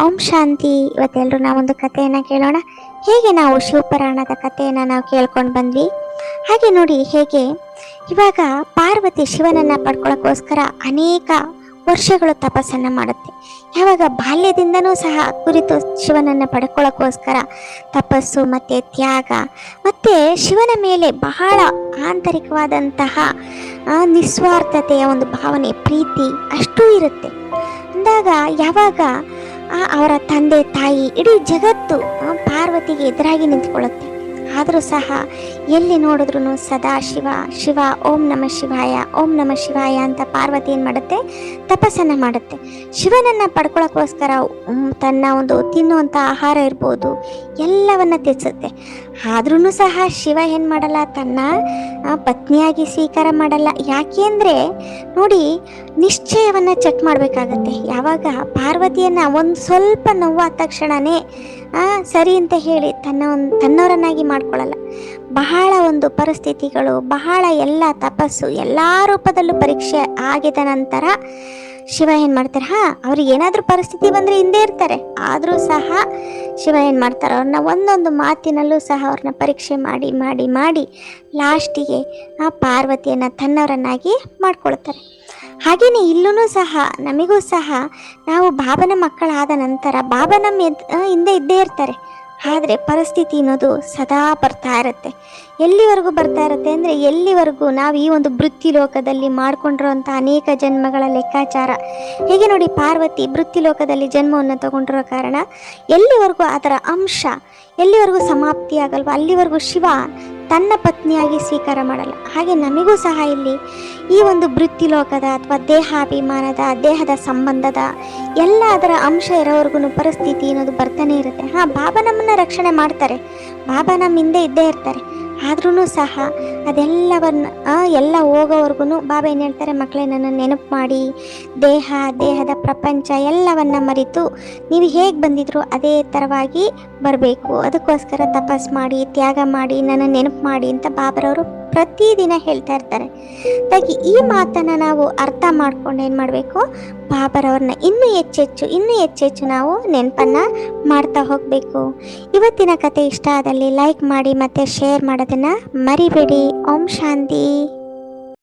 ಓಂ ಶಾಂತಿ. ಇವತ್ತೆಲ್ಲರೂ ನಾವೊಂದು ಕಥೆಯನ್ನು ಕೇಳೋಣ. ಹೇಗೆ ನಾವು ಶಿವಪುರಾಣದ ಕಥೆಯನ್ನು ನಾವು ಕೇಳ್ಕೊಂಡು ಬಂದ್ವಿ? ಹಾಗೆ ನೋಡಿ ಹೇಗೆ ಇವಾಗ ಪಾರ್ವತಿ ಶಿವನನ್ನು ಪಡ್ಕೊಳ್ಳೋಕ್ಕೋಸ್ಕರ ಅನೇಕ ವರ್ಷಗಳು ತಪಸ್ಸನ್ನು ಮಾಡುತ್ತೆ. ಯಾವಾಗ ಬಾಲ್ಯದಿಂದನೂ ಸಹ ಕುರಿತು ಶಿವನನ್ನು ಪಡ್ಕೊಳ್ಳೋಕ್ಕೋಸ್ಕರ ತಪಸ್ಸು ಮತ್ತು ತ್ಯಾಗ ಮತ್ತು ಶಿವನ ಮೇಲೆ ಬಹಳ ಆಂತರಿಕವಾದಂತಹ ನಿಸ್ವಾರ್ಥತೆಯ ಒಂದು ಭಾವನೆ, ಪ್ರೀತಿ ಅಷ್ಟೂ ಇರುತ್ತೆ. ಅಂದಾಗ ಯಾವಾಗ ಅವರ ತಂದೆ ತಾಯಿ ಇಡೀ ಜಗತ್ತು ಆ, ಪಾರ್ವತಿಗೆ ಎದುರಾಗಿ ನಿಂತ್ಕೊಳ್ಳುತ್ತೆ. ಆದರೂ ಸಹ ಎಲ್ಲಿ ನೋಡಿದ್ರು ಸದಾ ಶಿವ ಶಿವ ಓಂ ನಮ ಶಿವಾಯ ಓಂ ನಮ ಶಿವಾಯ ಅಂತ ಪಾರ್ವತಿ ಏನು ಮಾಡುತ್ತೆ? ತಪಸ್ಸನ್ನು ಮಾಡುತ್ತೆ. ಶಿವನನ್ನು ಪಡ್ಕೊಳ್ಳೋಕ್ಕೋಸ್ಕರ ತನ್ನ ಒಂದು ತಿನ್ನುವಂಥ ಆಹಾರ ಇರ್ಬೋದು ಎಲ್ಲವನ್ನ ತ್ಯಜಿಸುತ್ತೆ ಆದ್ರೂ ಸಹ ಶಿವ ಏನು ಮಾಡಲ್ಲ, ತನ್ನ ಪತ್ನಿಯಾಗಿ ಸ್ವೀಕಾರ ಮಾಡಲ್ಲ. ಯಾಕೆಂದರೆ ನೋಡಿ, ನಿಶ್ಚಯವನ್ನು ಚೆಕ್ ಮಾಡಬೇಕಾಗತ್ತೆ. ಯಾವಾಗ ಪಾರ್ವತಿಯನ್ನು ಒಂದು ಸ್ವಲ್ಪ ನೋವಾದ ತಕ್ಷಣವೇ ಸರಿ ಅಂತ ಹೇಳಿ ತನ್ನ ಒಂದು ತನ್ನವರನ್ನಾಗಿ ಮಾಡ್ಕೊಳ್ಳಲ್ಲ ಬಹಳ ಒಂದು ಪರಿಸ್ಥಿತಿಗಳು, ಬಹಳ ಎಲ್ಲ ತಪಸ್ಸು, ಎಲ್ಲ ರೂಪದಲ್ಲೂ ಪರೀಕ್ಷೆ ಆಗಿದ ನಂತರ ಶಿವ ಏನು ಮಾಡ್ತಾರೆ? ಹಾ, ಅವ್ರಿಗೆ ಏನಾದ್ರೂ ಪರಿಸ್ಥಿತಿ ಬಂದ್ರೆ ಹಿಂದೆ ಇರ್ತಾರೆ. ಆದರೂ ಸಹ ಶಿವ ಏನು ಮಾಡ್ತಾರೆ? ಅವ್ರನ್ನ ಒಂದೊಂದು ಮಾತಿನಲ್ಲೂ ಸಹ ಅವ್ರನ್ನ ಪರೀಕ್ಷೆ ಮಾಡಿ ಮಾಡಿ ಮಾಡಿ ಲಾಸ್ಟಿಗೆ ಆ ಪಾರ್ವತಿಯನ್ನ ತನ್ನವರನ್ನಾಗಿ ಮಾಡ್ಕೊಳ್ತಾರೆ. ಹಾಗೆಯೇ ಇಲ್ಲೂ ಸಹ, ನಮಗೂ ಸಹ ನಾವು ಬಾಬನ ಮಕ್ಕಳಾದ ನಂತರ ಬಾಬನ ನಮ್ಮ ಹಿಂದೆ ಇದ್ದೇ ಇರ್ತಾರೆ. ಆದರೆ ಪರಿಸ್ಥಿತಿ ಅನ್ನೋದು ಸದಾ ಬರ್ತಾ ಇರುತ್ತೆ. ಎಲ್ಲಿವರೆಗೂ ಬರ್ತಾ ಇರುತ್ತೆ ಅಂದರೆ ಎಲ್ಲಿವರೆಗೂ ನಾವು ಈ ಒಂದು ವೃತ್ತಿ ಲೋಕದಲ್ಲಿ ಮಾಡ್ಕೊಂಡಿರೋಂಥ ಅನೇಕ ಜನ್ಮಗಳ ಲೆಕ್ಕಾಚಾರ. ಹೇಗೆ ನೋಡಿ ಪಾರ್ವತಿ ವೃತ್ತಿ ಲೋಕದಲ್ಲಿ ಜನ್ಮವನ್ನು ತಗೊಂಡಿರೋ ಕಾರಣ ಎಲ್ಲಿವರೆಗೂ ಅದರ ಅಂಶ, ಎಲ್ಲಿವರೆಗೂ ಸಮಾಪ್ತಿ ಆಗಲ್ವ ಅಲ್ಲಿವರೆಗೂ ಶಿವ ತನ್ನ ಪತ್ನಿಯಾಗಿ ಸ್ವೀಕಾರ ಮಾಡಲ್ಲ. ಹಾಗೆ ನಮಗೂ ಸಹ ಇಲ್ಲಿ ಈ ಒಂದು ವೃತ್ತಿ ಲೋಕದ ಅಥವಾ ದೇಹಾಭಿಮಾನದ, ದೇಹದ ಸಂಬಂಧದ ಎಲ್ಲ ಅದರ ಅಂಶ ಇರೋವರೆಗೂ ಪರಿಸ್ಥಿತಿ ಅನ್ನೋದು ಬರ್ತಾನೆ ಇರುತ್ತೆ. ಹಾಂ, ಬಾಬಾ ನಮ್ಮನ್ನು ರಕ್ಷಣೆ ಮಾಡ್ತಾರೆ. ಬಾಬಾ ನಮ್ಮ ಹಿಂದೆ ಇದ್ದೇ ಇರ್ತಾರೆ. ಆದ್ರೂ ಸಹ ಅದೆಲ್ಲವನ್ನು ಎಲ್ಲ ಹೋಗೋವರೆಗೂ ಬಾಬಾ ಏನು ಹೇಳ್ತಾರೆ ಮಕ್ಕಳೇ ನನ್ನ ನೆನಪು ಮಾಡಿ, ದೇಹ, ದೇಹದ ಪ್ರಪಂಚ ಎಲ್ಲವನ್ನ ಮರೆತು ನೀವು ಹೇಗೆ ಬಂದಿದ್ರು ಅದೇ ಥರವಾಗಿ ಬರಬೇಕು. ಅದಕ್ಕೋಸ್ಕರ ತಪಸ್ ಮಾಡಿ, ತ್ಯಾಗ ಮಾಡಿ, ನನ್ನ ನೆನಪು ಮಾಡಿ ಅಂತ ಬಾಬರವರು ಪ್ರತಿದಿನ ಹೇಳ್ತಾ ಇರ್ತಾರೆ. ಹಾಗಾಗಿ ಈ ಮಾತನ್ನು ನಾವು ಅರ್ಥ ಮಾಡ್ಕೊಂಡು ಏನು ಮಾಡಬೇಕು? ಬಾಬರವ್ರನ್ನ ಇನ್ನೂ ಹೆಚ್ಚೆಚ್ಚು ಇನ್ನೂ ಹೆಚ್ಚೆಚ್ಚು ನಾವು ನೆನಪನ್ನು ಮಾಡ್ತಾ ಹೋಗಬೇಕು. ಇವತ್ತಿನ ಕತೆ ಇಷ್ಟ ಆದಲ್ಲಿ ಲೈಕ್ ಮಾಡಿ ಮತ್ತು ಶೇರ್ ಮಾಡೋದನ್ನು ಮರಿಬೇಡಿ. ಓಂ ಶಾಂತಿ.